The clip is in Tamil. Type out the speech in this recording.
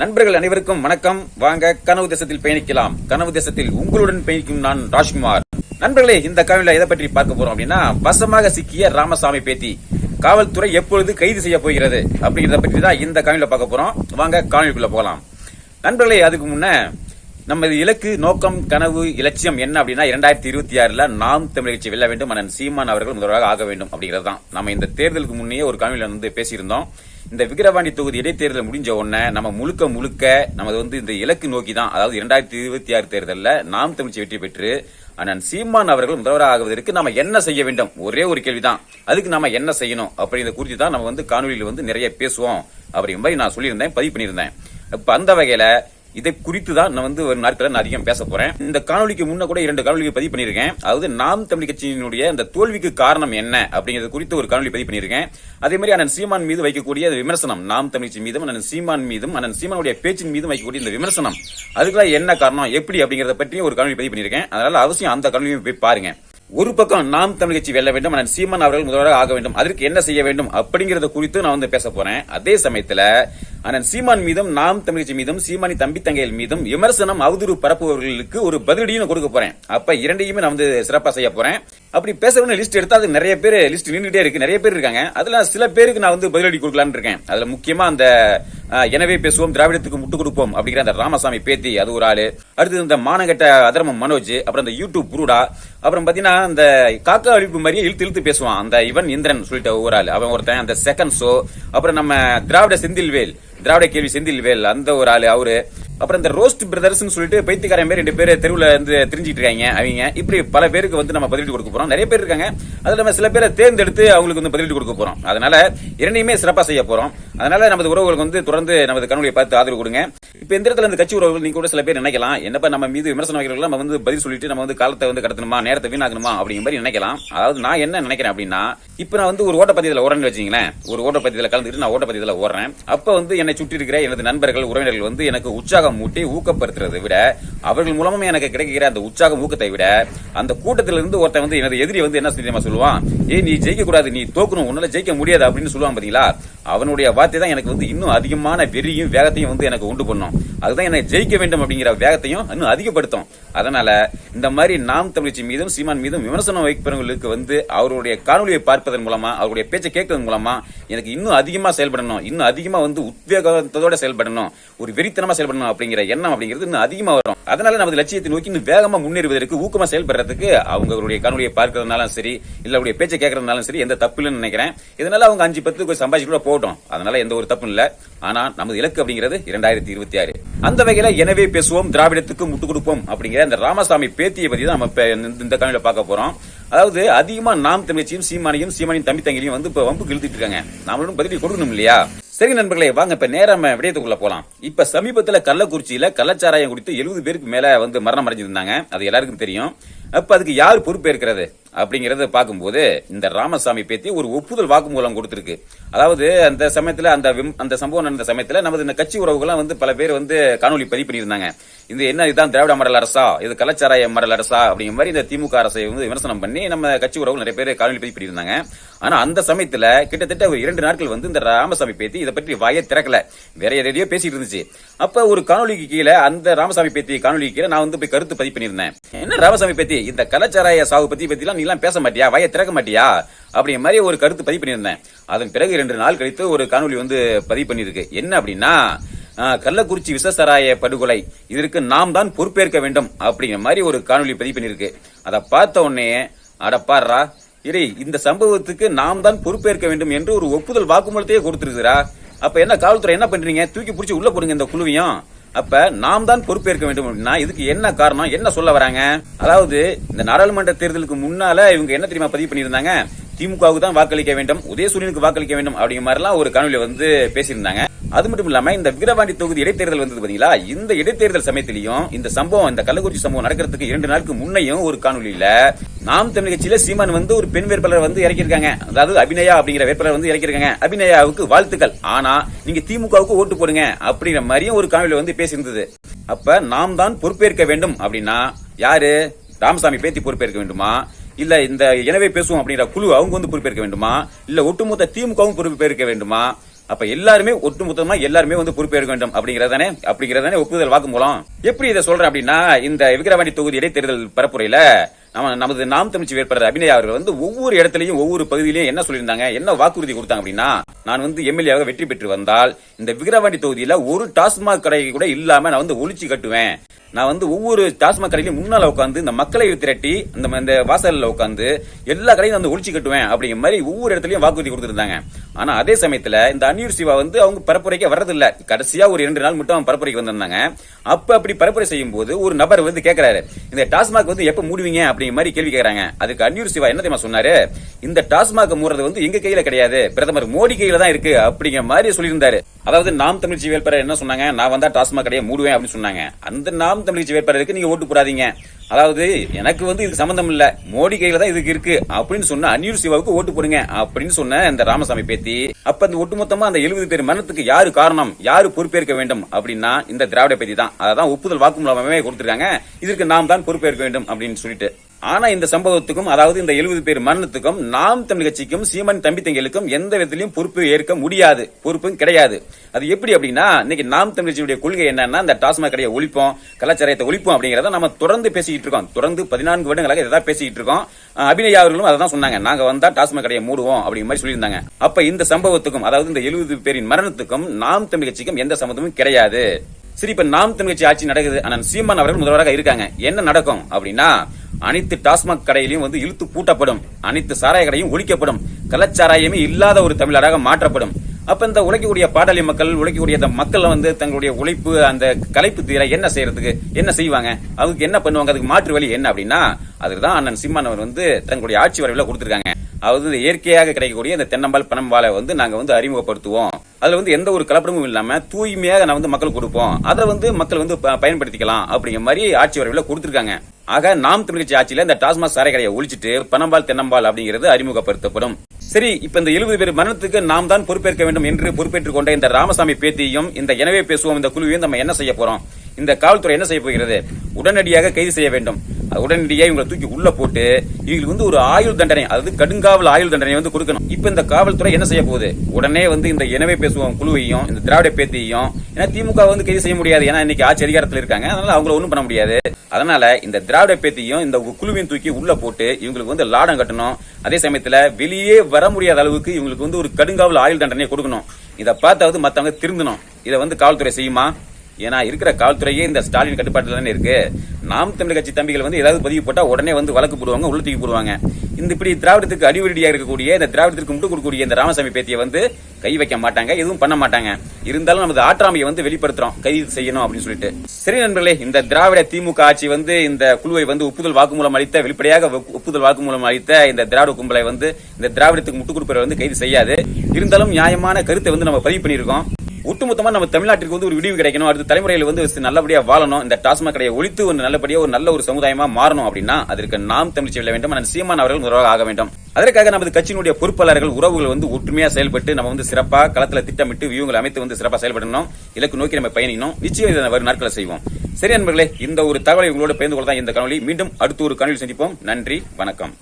நண்பர்கள் அனைவருக்கும் வணக்கம். வாங்க கனவு தேசத்தில் பயணிக்கலாம். கனவு தேசத்தில் உங்களுடன் பயணிக்கும் நான் ராஜ்குமார். நண்பர்களே இந்த காணொலியில எதை பற்றி பார்க்க போறோம் அப்படின்னா வசமாக சிக்கிய ராமசாமி பேத்தி. காவல்துறை எப்பொழுது கைது செய்ய போகிறது அப்படிங்கறத பற்றி தான் இந்த காணொலியில பார்க்க போறோம். வாங்க காணொலிக்குள்ள போகலாம். நண்பர்களே அதுக்கு முன்ன நமது இலக்கு நோக்கம் கனவு இலட்சியம் என்ன அப்படின்னா இரண்டாயிரத்தி இருபத்தி ஆறுல நாம் தமிழ் கட்சி வெல்ல வேண்டும் அண்ணன் சீமான் அவர்கள் முதல்வராக ஆக வேண்டும் அப்படிங்கிறது தான் நம்ம இந்த தேர்தலுக்கு முன்னே ஒரு காணொலியில் வந்து பேசியிருந்தோம். இந்த விக்கிரவாண்டி தொகுதி இடைத்தேர்தல் முடிஞ்ச உடனே நம்ம முழுக்க முழுக்க நமது வந்து இந்த இலக்கு நோக்கி தான் அதாவது இரண்டாயிரத்தி இருபத்தி ஆறு தேர்தலில் நாம் தமிழ்ச்சி வெற்றி பெற்று அண்ணன் சீமான் அவர்கள் முதல்வராக ஆகுவதற்கு நம்ம என்ன செய்ய வேண்டும்? ஒரே ஒரு கேள்விதான். அதுக்கு நம்ம என்ன செய்யணும்? அப்படிங்கிறத குறித்து தான் நம்ம வந்து காணொலியில் வந்து நிறைய பேசுவோம் அப்படிங்கிற மாதிரி நான் சொல்லியிருந்தேன் பதிவு பண்ணியிருந்தேன். இப்ப அந்த வகையில இதை குறித்து தான் நான் வந்து ஒரு நாட்கள் நான் அதிகம் பேச போறேன். இந்த காணொலிக்கு முன்ன கூட இரண்டு காணொலிகள் பதிவு பண்ணியிருக்கேன். அதாவது நாம் தமிழ் கட்சியினுடைய இந்த தோல்விக்கு காரணம் என்ன அப்படிங்கிறது குறித்து ஒரு காணொலி பதிவு பண்ணியிருக்கேன். அதே மாதிரி அண்ணன் சீமான் மீது வைக்கக்கூடிய அந்த விமர்சனம் நாம் தமிழ் கட்சி மீதும் அண்ணன் சீமான் மீதும் அண்ணன் சீமானுடைய பேச்சின் மீதும் வைக்கக்கூடிய இந்த விமர்சனம் அதுக்கெல்லாம் என்ன காரணம் எப்படி அப்படிங்கறத பற்றி ஒரு காணொலி பதிவு பண்ணியிருக்கேன். அதனால அவசியம் அந்த காணொலியும் போய் பாருங்க. ஒரு பக்கம் நாம் தமிழ் கட்சி வெல்ல வேண்டும் நான் சீமான் அவர்கள் முதல்வராக ஆக வேண்டும் அதற்கு என்ன செய்ய வேண்டும் அப்படிங்கறத குறித்து நான் வந்து பேச போறேன். அதே சமயத்துல அண்ணன் சீமான் மீதும் நாம் தமிழ் கட்சி மீதும் சீமானி தம்பி தங்கைகள் மீதும் விமர்சனம் அவதூறு பரப்புபவர்களுக்கு ஒரு பதிலடியும் கொடுக்க போறேன். அப்ப இரண்டையுமே நான் வந்து சிறப்பா செய்ய போறேன். அப்படி பேசுறவங்க லிஸ்ட் எடுத்தா அது நிறைய பேர் லிஸ்ட் நின்றுட்டே இருக்கு. நிறைய பேர் இருக்காங்க. அதுல சில பேருக்கு நான் வந்து பதிலடி கொடுக்கலான்னு இருக்கேன். அதுல முக்கியமா அந்த எனவே பேசுவோம் திராவிடத்துக்கு முட்டு கொடுப்போம் அப்படிங்கிற அந்த ராமசாமி பேத்தி அது ஒரு ஆளு. அடுத்து இந்த மானகட்ட அதர்மம் மனோஜ் அப்புறம் இந்த யூடியூப் புருடா அப்புறம் பாத்தீங்கன்னா அந்த காக்கா அழிப்பு மாதிரியே இழுத்து இழுத்து பேசுவான். அந்த இவன் இந்திரன் சொல்லிட்ட ஒரு ஆள். அவன் ஒருத்தன் அந்த செகண்ட் ஷோ அப்புறம் நம்ம திராவிட செந்தில்வேல் திராவிட கேள்வி செந்தில்வேல் அந்த ஒரு ஆளு அவரு. அப்புறம் இந்த ரோஸ்ட் பிரதர்ஸ் சொல்லிட்டு பைத்தியக்காரன் பேர் ரெண்டு பேர் தெருவில் இருந்து தெரிஞ்சுட்டு இருக்காங்க. அவங்க இப்படி பல பேருக்கு வந்து நம்ம பதிலடி கொடுக்க போறோம். நிறைய பேர் இருக்காங்க. அதுல நம்ம சில பேரை தேர்ந்தெடுத்து அவங்களுக்கு வந்து பதிலீடு கொடுக்க போறோம். அதனால இரண்டையுமே சிறப்பா செய்ய போறோம். அதனால நமது உறவுகளுக்கு வந்து தொடர்ந்து நமது கண்ணுடைய பார்த்து ஆதரவு கொடுங்க. இப்ப இந்த இடத்துல இந்த கட்சி உறவுகள் நீங்க கூட சில பேர் நினைக்கலாம். என்னப்பா நம்ம மீது விமர்சனம் வைக்கிறவங்க நம்ம வந்து பதில் சொல்லிட்டு நம்ம வந்து காலத்தை வந்து கடத்தணுமா நேரத்தை வீணாக்கணுமா அப்படிங்கிற மாதிரி நினைக்கலாம். அதாவது நான் என்ன நினைக்கிறேன் அப்படின்னா இப்ப நான் வந்து ஒரு ஓட்டப்பதியத்தில் ஓடுறேன்னு வச்சீங்களேன் ஒரு ஓட்டப்பதியத்தில் கலந்துட்டு நான் ஓட்டப்பதியத்தில் ஓடுறேன். அப்ப வந்து என்னை சுற்றி இருக்கிற எனது நண்பர்கள் உறவினர்கள் வந்து எனக்கு உற்சாகம் மூட்டி ஊக்கப்படுத்துறதை விட அவர்கள் மூலமும் எனக்கு கிடைக்கிற அந்த உற்சாகம் ஊக்கத்தை விட அந்த கூட்டத்திலிருந்து ஒருத்தன் வந்து எனது எதிரி வந்து என்ன தெரியுமா சொல்லுவான் ஏய் நீ ஜெயிக்க கூடாது நீ தோக்கணும் உன்னால ஜெயிக்க முடியாது அப்படின்னு சொல்லுவான் பாத்தீங்களா? அவனுடைய வார்த்தை தான் எனக்கு வந்து இன்னும் அதிகமான வெறியும் வேகத்தையும் வந்து எனக்கு உண்டு பண்ணும். அதுதான் என்னை ஜெயிக்க வேண்டும் அப்படிங்கிற வேகத்தையும் இன்னும் அதிகப்படுத்தும். அதனால இந்த மாதிரி நாம் தமிழ்ச்சி மீதும் சீமான் மீதும் விமர்சனம் வைப்பவர்களுக்கு வந்து அவருடைய காணொலியை பார்ப்பதன் மூலமா அவருடைய பேச்சை கேட்கறதன் மூலமா எனக்கு இன்னும் அதிகமா செயல்படணும் இன்னும் அதிகமா வந்து உத்வேகத்தோட செயல்படணும் ஒரு வெறித்தனமா செயல்படணும் அப்படிங்கிற எண்ணம் அப்படிங்கிறது இன்னும் அதிகமா வரும். அதனால நமது லட்சியத்தை நோக்கி இன்னும் வேகமா முன்னேறுவதற்கு ஊக்கமா செயல்படுறதுக்கு அவங்களுடைய காணொலியை பார்க்கறதுனாலும் சரி இல்ல அவருடைய பேச்சை கேட்கறதுனாலும் சரி எந்த தப்பு இல்லைன்னு நினைக்கிறேன். இதனால அவங்க அஞ்சு பத்து போய் சம்பாதிச்சு கூட போட்டோம் அதனால எந்த ஒரு தப்பும் இல்ல. ஆனா நமது இலக்கு அப்படிங்கிறது இரண்டாயிரத்தி இருபத்தி ஆறு. அந்த வகையில எனவே பேசுவோம் திராவிடத்துக்கு முட்டு கொடுப்போம் அப்படிங்கிற அந்த ராமசாமி பேத்தியை பத்தி தான் நம்ம இந்த- இந்த பார்க்க போறோம். அதாவது அதிகமா நாம் தமிழ்ச்சியும் சீமானையும் சீமானின் தம்பி தங்கிலையும் வந்து இப்ப வம்புக்கு இழுத்துட்டு இருக்காங்க. நம்மளும் பதிலடி கொடுக்கணும் இல்லையா? சரி நண்பர்களே வாங்க இப்ப நேரம் விடயத்துக்குள்ள போலாம். இப்ப சமீபத்துல கள்ளக்குறிச்சியில கள்ளச்சாராயம் குடித்து எழுபது பேருக்கு மேல வந்து மரணம் அடைஞ்சிருந்தாங்க. அது எல்லாருக்கும் தெரியும். அப்ப அதுக்கு யார் பொறுப்பேற்கிறது அப்படிங்கறத பார்க்கும்போது இந்த ராமசாமி பேத்தி ஒரு ஒப்புதல் வாக்குமூலம் கொடுத்திருக்கு. அதாவது அந்த சமயத்துல அந்த விம்- அந்த சம்பவம் நடந்த சமயத்துல நமது இந்த கட்சி உறவுகள்லாம் வந்து பல பேர் வந்து காணொலி பதிவு பண்ணியிருந்தாங்க. இது என்ன இதுதான் திராவிட மாடல் அரசா? இது கலாச்சார மாடல் அரசா? அப்படிங்கிற மாதிரி இந்த திமுக அரசை வந்து விமர்சனம் பண்ணி நம்ம கட்சி உறவுகள் நிறைய பேர் காணொலி பதிவு பண்ணியிருந்தாங்க. ஆனா அந்த சமயத்துல கிட்டத்தட்ட ஒரு இரண்டு நாட்கள் வந்து இந்த ராமசாமி பேத்தி இதை பற்றி வாயை திறக்கல. வேற எதையோ பேசிட்டு இருந்துச்சு. அப்ப ஒரு காணொலிக்கு கீழே அந்த ராமசாமி பேத்தி காணொலிக்கு கீழே நான் வந்து போய் கருத்து பதிவு பண்ணியிருந்தேன். என்ன ராமசாமி பேத்தி? இந்த கலாச்சாராய சாவு பத்தி பத்திலாம் நீ பேச மாட்டியா? வாயை திறக்க மாட்டியா? அப்படிங்கிற மாதிரி ஒரு கருத்து பதிவு பண்ணியிருந்தேன். அதன் பிறகு ரெண்டு நாள் கழித்து ஒரு காணொலி வந்து பதிவு பண்ணியிருக்கு. என்ன அப்படின்னா கள்ளக்குறிச்சி விசசராய படுகொலை. இதற்கு நாம் தான் பொறுப்பேற்க வேண்டும் அப்படிங்கிற மாதிரி ஒரு காணொலி பதிவு பண்ணியிருக்கு. அதை பார்த்த உடனே அட பாருடா இறை இந்த சம்பவத்துக்கு நாம் தான் பொறுப்பேற்க வேண்டும் என்று ஒரு ஒப்புதல் வாக்குமூலத்தையே கொடுத்திருக்கிறா அப்ப என்ன காவல்துறை என்ன பண்றீங்க? தூக்கி பிடிச்சி உள்ள போடுங்க இந்த குழுவையும். அப்ப நாம் தான் பொறுப்பேற்க வேண்டும் அப்படின்னா இதுக்கு என்ன காரணம்? என்ன சொல்ல வராங்க? அதாவது இந்த நாடாளுமன்ற தேர்தலுக்கு முன்னால இவங்க என்ன தெரியுமா பதிவு பண்ணியிருந்தாங்க? திமுகவுக்கு தான் வாக்களிக்க வேண்டும் உதயசூரியனுக்கு வாக்களிக்க வேண்டும் அப்படிங்கிற மாதிரிலாம் ஒரு கனவுல வந்து பேசியிருந்தாங்க. அது மட்டும் இல்லாம இந்த விக்கிரவாண்டி தொகுதி இடைத்தேர்தல் வந்தது பாத்தீங்களா? இந்த இடைத்தேர்தல் சமயத்திலையும் இந்த சம்பவம் இந்த கள்ளக்குறிச்சி சம்பவம் நடக்கிறதுக்கு இரண்டு நாளுக்கு முன்னையும் ஒரு காணொலியில நாம் தமிழ் கட்சியில சீமான் வந்து ஒரு பெண் வேட்பாளர் வந்து இறக்கியிருக்காங்க. அதாவது அபிநயா அப்படிங்கிற வேட்பாளர் வந்து இறக்கியிருக்காங்க. அபிநயாவுக்கு வாழ்த்துக்கள். ஆனா நீங்க திமுகவுக்கு ஓட்டு போடுங்க அப்படிங்கிற மாதிரியும் ஒரு காணொலி வந்து பேசியிருந்தது. அப்ப நாம் தான் பொறுப்பேற்க வேண்டும் அப்படின்னா யாரு? ராமசாமி பேத்தி பொறுப்பேற்க வேண்டுமா? இல்ல இந்த எனவே பேசுவோம் அப்படிங்கிற குழு அவங்க வந்து பொறுப்பேற்க வேண்டுமா? இல்ல ஒட்டுமொத்த திமுகவும் பொறுப்பேற்க வேண்டுமா? அப்ப எல்லாருமே ஒட்டுமொத்தமா எல்லாருமே வந்து பொறுப்பேற்க வேண்டும். அப்படிங்கறதானே? அப்படிங்கறதானே ஒப்புதல் வாக்குமூலம் எப்படி இதை சொல்றேன் அப்படின்னா இந்த விக்கிரவாணி தொகுதி இடைத்தேர்தல் பரப்புரையில நம்ம நமது நாம் தமிழ்ச்சி வேட்பாளர் அபிநயா அவர்கள் வந்து ஒவ்வொரு இடத்துலயும் ஒவ்வொரு பகுதியிலையும் என்ன சொல்லியிருந்தாங்க என்ன வாக்குறுதி கொடுத்தாங்க அப்படின்னா நான் வந்து எம்எல்ஏவாக வெற்றி பெற்று வந்தால் இந்த விக்கிரவாண்டி தொகுதியில ஒரு டாஸ்மாக் கடை கூட இல்லாம நான் வந்து ஒளிச்சு கட்டுவேன். நான் வந்து ஒவ்வொரு டாஸ்மாக் கடையிலும் முன்னால உட்காந்து இந்த மக்களை திரட்டி இந்த இந்த வாசலில் உட்காந்து எல்லா கடையும் வந்து ஒழிச்சு கட்டுவேன் அப்படிங்கிற மாதிரி ஒவ்வொரு இடத்துலையும் வாக்குறுதி கொடுத்துருந்தாங்க. ஆனா அதே சமயத்துல இந்த அன்யூர் சிவா வந்து அவங்க பரப்புரைக்கே வர்றதில்ல. கடைசியா ஒரு இரண்டு நாள் மட்டும் அவங்க பரப்புரைக்கு வந்திருந்தாங்க. அப்ப அப்படி பரப்புரை செய்யும் போது ஒரு நபர் வந்து கேக்குறாரு இந்த டாஸ்மாக் வந்து எப்ப மூடுவீங்க? அப்படிங்கிற மாதிரி கேள்வி கேக்குறாங்க. அதுக்கு அன்யூர் சிவா என்ன தெரியுமா சொன்னாரு? இந்த டாஸ்மாக் மூடுறது வந்து எங்க கையில கிடையாது. பிரதமர் மோடி கையில தான் இருக்கு. அப்படிங்கிற மாதிரி சொல்லியிருந்தாரு. அதாவது நாம் தமிழ்ச்சி வேட்பாளர் என்ன சொன்னாங்க? நான் வந்தா டாஸ்மாக் கடையை மூடுவேன் அப்படின்னு சொன்னாங்க. அந்த நாம் தமிழ்ச்சி வேட்பாளருக்கு நீங்க ஓட்டு போடாதீங்க. அதாவது எனக்கு வந்து இதுக்கு சம்பந்தம் இல்ல. மோடி கையில தான் இதுக்கு இருக்கு. அப்படின்னு சொன்ன அன்யூர் சிவாவுக்கு ஓட்டு போடுங்க அப்படின்னு சொன்ன இந்த ராமசாமி பேத்தி. அப்ப அந்த ஒட்டுமொத்தமா அந்த எழுபது பேர் மரணத்துக்கு யாரு காரணம்? யாரு பொறுப்பேற்க வேண்டும்? அப்படின்னா இந்த திராவிட பேத்தி தான். அதான் ஒப்புதல் வாக்குமூலமே கொடுத்திருக்காங்க. இதற்கு நாம் தான் பொறுப்பேற்க வேண்டும் அப்படின்னு சொல்லிட்டு. ஆனா இந்த சம்பவத்துக்கும் அதாவது இந்த எழுபது பேர் மரணத்துக்கும் நாம் தமிழ் கட்சிக்கும் சீமன் தம்பி தங்களுக்கும் எந்த விதத்திலையும் பொறுப்பு ஏற்க முடியாது. பொறுப்பும் கிடையாது. அது எப்படி அப்படின்னா இன்னைக்கு நாம் தமிழ் கட்சியுடைய கொள்கை என்னன்னா இந்த டாஸ்மாக் கடையை ஒழிப்போம் கலாச்சாரத்தை ஒழிப்போம் அப்படிங்கறத நம்ம தொடர்ந்து பேசிக்கிட்டு இருக்கோம். தொடர்ந்து பதினான்கு வருடங்களாக இதை பேசிக்கிட்டு இருக்கோம். அபிநய அவர்களும் அதை தான் சொன்னாங்க. நாங்க வந்தா டாஸ்மாக் கடையை மூடுவோம் அப்படிங்கிற மாதிரி சொல்லியிருந்தாங்க. அப்ப இந்த சம்பவத்துக்கும் அதாவது இந்த எழுபது பேரின் மரணத்துக்கும் நாம் தமிழ் கட்சிக்கும் எந்த சம்பந்தமும் கிடையாது. சரி இப்ப நாம் தமிழ் கட்சி ஆட்சி நடக்குது. ஆனால் சீமான் அவர்கள் முதல்வராக இருக்காங்க. என்ன நடக்கும் அப்படின்னா அனைத்து டாஸ்மாக் கடையிலையும் வந்து இழுத்து பூட்டப்படும். அனைத்து சாராய கடையும் ஒழிக்கப்படும். கலச்சாராயமே இல்லாத ஒரு தமிழ்நாடாக மாற்றப்படும். அப்ப இந்த உழைக்கக்கூடிய பாடலி மக்கள் உழைக்கக்கூடிய அந்த மக்கள் வந்து தங்களுடைய உழைப்பு அந்த கலைப்பு தீர என்ன செய்யறதுக்கு என்ன செய்வாங்க? அதுக்கு என்ன பண்ணுவாங்க? அதுக்கு மாற்று வழி என்ன அப்படின்னா அதுதான் அண்ணன் சீமான் வந்து தங்களுடைய ஆட்சி வரைவில் கொடுத்திருக்காங்க. அதாவது இயற்கையாக கிடைக்கக்கூடிய இந்த தென்னம்பால் பனம்பாலை வந்து நாங்க வந்து அறிமுகப்படுத்துவோம். அதுல வந்து எந்த ஒரு கலப்படமும் இல்லாம தூய்மையாக நான் வந்து மக்களுக்கு கொடுப்போம். அதை வந்து மக்கள் வந்து ப- பயன்படுத்திக்கலாம் அப்படிங்கிற மாதிரி ஆட்சி வரைவில் கொடுத்துருக்காங்க. ஆக நாம் தமிழ்ச்சி ஆட்சியில இந்த டாஸ்மாக் சாரை கடையை ஒழிச்சிட்டு பனம்பால் தென்னம்பால் அப்படிங்கிறது அறிமுகப்படுத்தப்படும். சரி இப்ப இந்த எழுபது பேர் மரணத்துக்கு நாம் தான் பொறுப்பேற்க வேண்டும் என்று பொறுப்பேற்றுக் கொண்ட இந்த ராமசாமி பேத்தியும் இந்த எனவே பேசுவோம் இந்த குழுவையும் நம்ம என்ன செய்ய போறோம்? இந்த காவல்துறை என்ன செய்ய போகிறது? உடனடியாக கைது செய்ய வேண்டும். உடனடியாக இவங்களை தூக்கி உள்ள போட்டு இவங்களுக்கு வந்து ஒரு ஆயுள் தண்டனை அதாவது கடுங்காவல் ஆயுள் தண்டனை வந்து கொடுக்கணும். இப்ப இந்த காவல்துறை என்ன செய்ய போகுது? உடனே வந்து இந்த எனவே பேசுவோம் குழுவையும் இந்த திராவிட பேத்தியையும் ஏன்னா திமுக வந்து கைது செய்ய முடியாது. ஏன்னா இன்னைக்கு ஆட்சி அதிகாரத்தில் இருக்காங்க. அதனால அவங்கள ஒன்றும் பண்ண முடியாது. அதனால இந்த திராவிட பேத்தியும் இந்த குழுவையும் தூக்கி உள்ள போட்டு இவங்களுக்கு வந்து லாடம் கட்டணும். அதே சமயத்துல வெளியே வர முடியாத அளவுக்கு இவங்களுக்கு வந்து ஒரு கடுங்காவல் ஆயுள் தண்டனை கொடுக்கணும். இதை பார்த்தாவது மத்தவங்க திருந்தணும். இதை வந்து காவல்துறை செய்யுமா? ஏன்னா இருக்கிற காவல்துறையே இந்த ஸ்டாலின் கட்டுப்பாட்டில் தானே இருக்கு. நாம் தமிழ் கட்சி தம்பிகள் வந்து ஏதாவது பதிவு போட்டால் உடனே வந்து வழக்கு போடுவாங்க உள்ள தூக்கி போடுவாங்க. இந்த இப்படி திராவிடத்துக்கு அடிவடியாக இருக்கக்கூடிய இந்த திராவிடத்திற்கு முட்டு கொடுக்கக்கூடிய இந்த ராமசாமி பேத்தியை வந்து கை வைக்க மாட்டாங்க எதுவும் பண்ண மாட்டாங்க. இருந்தாலும் நமது ஆற்றாமையை வந்து வெளிப்படுத்துறோம் கைது செய்யணும் அப்படின்னு சொல்லிட்டு. சரி நண்பர்களே இந்த திராவிட திமுக ஆட்சி வந்து இந்த குழுவை வந்து ஒப்புதல் வாக்குமூலம் அளித்த வெளிப்படையாக ஒப்புதல் வாக்குமூலம் அளித்த இந்த திராவிட கும்பலை வந்து இந்த திராவிடத்துக்கு முட்டு கொடுப்பவரை வந்து கைது செய்யாது. இருந்தாலும் நியாயமான கருத்தை வந்து நம்ம பதிவு பண்ணியிருக்கோம். ஒட்டுமொத்தமா நம்ம தமிழ்நாட்டிற்கு வந்து ஒரு விடிவு கிடைக்கணும். அடுத்த தலைமுறையில் வந்து நல்லபடியா வாழணும். இந்த டாஸ்மாக் கடையை ஒழித்து ஒரு நல்லபடியா ஒரு நல்ல ஒரு சமுதாயமா மாறணும் அப்படின்னா அதற்கு நாம் தமிழ் செல்ல வேண்டும். ஆனால் சீமான் அவர்கள் முதல்வராக ஆக வேண்டும். அதற்காக நமது கட்சியினுடைய பொறுப்பாளர்கள் உறவுகள் வந்து ஒற்றுமையா செயல்பட்டு நம்ம வந்து சிறப்பா களத்துல திட்டமிட்டு வியூங்களை அமைத்து வந்து சிறப்பா செயல்படணும். இலக்கு நோக்கி நம்ம பயணிக்கணும். நிச்சயம் இதை வரும் நாட்களை செய்வோம். சரி நண்பர்களே இந்த ஒரு தகவலை உங்களோட பகிர்ந்து கொள்ள தான் இந்த காணொலி மீண்டும் அடுத்த ஒரு காணொலி சந்திப்போம். நன்றி வணக்கம்.